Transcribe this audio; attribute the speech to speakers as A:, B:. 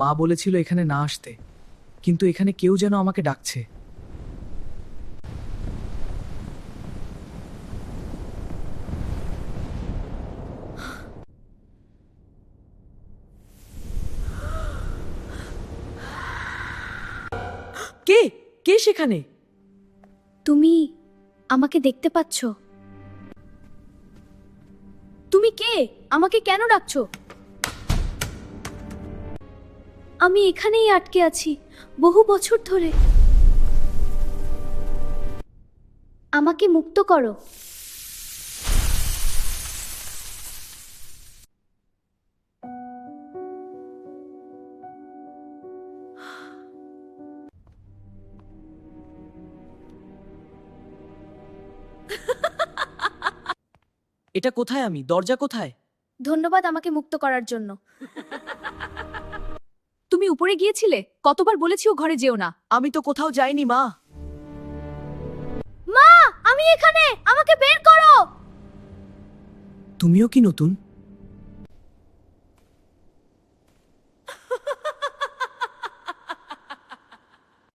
A: মা বলেছিল এখানে না আসতে কিন্তু এখানে কেউ যেন আমাকে ডাকছে। কে? কে সেখানে?
B: তুমি আমাকে দেখতে পাচ্ছ। তুমি কে? আমাকে কেন ডাকছো? আমি এখানেই আটকে আছি বহু বছর ধরে। আমাকে মুক্ত করো।
A: এটা কোথায় আমি? দরজা কোথায়?
B: ধন্যবাদ আমাকে মুক্ত করার জন্য। উপরে গিয়েছিলে? কতবার বলেছি ও ঘরে যেও না।
A: আমি তো কোথাও যাইনি মা।
B: মা আমি এখানে! আমাকে বের করো!
A: তুমিও কি নতুন?